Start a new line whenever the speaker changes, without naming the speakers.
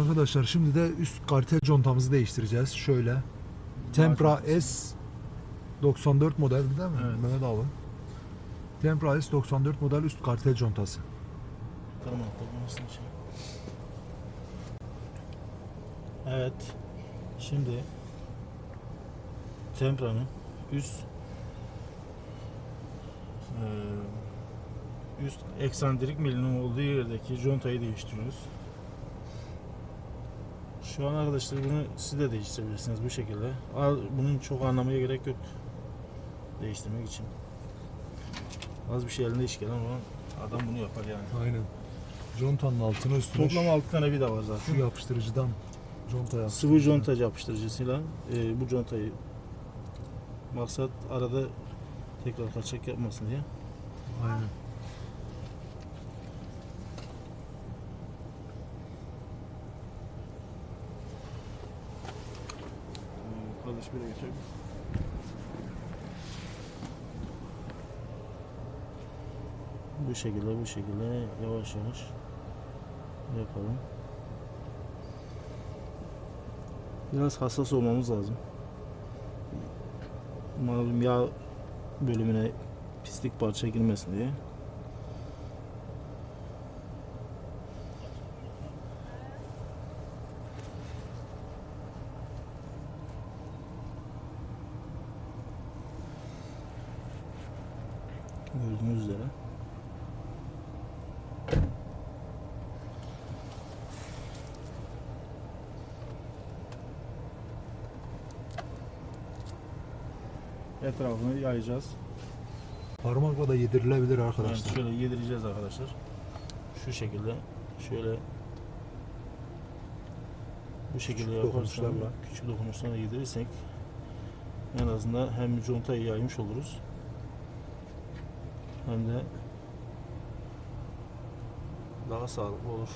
Arkadaşlar şimdi de üst kartel contamızı değiştireceğiz. Şöyle. Tempra S 94 model değil mi?
Evet.
Mehmet abi. Tempra S 94 model üst kartel contası.
Tamam için. Evet. Şimdi Tempra'nın üst üst eksantrik milinin olduğu yerdeki contayı değiştiriyoruz. Şu an arkadaşlar bunu siz de değiştirebilirsiniz bu şekilde. Bunun çok anlamaya gerek yok değiştirmek için. Az bir şey elinde iş gelen olan adam bunu yapar yani.
Aynen. Contanın altına üstüne
Toplam 6 tane vida var zaten.
şu yapıştırıcıdan conta
Sıvı conta yapıştırıcısıyla e, bu contayı maksat arada tekrar kaçak yapmasın diye.
Aynen.
Bire götür. Bu şekilde bu şekilde yavaş yavaş yapalım. Biraz hassas olmamız lazım. Malum yağ bölümüne pislik parça girmesin diye. Gördüğünüz üzere. Etrafını yayacağız.
Parmakla da yedirilebilir
Yani
arkadaşlar.
şöyle yedireceğiz arkadaşlar. Şu şekilde şöyle bu şekilde
Küçük dokunuşlarla.
küçük dokunuşlarla yedirirsek en azından hem contayı yaymış oluruz hem de daha sağlıklı olur.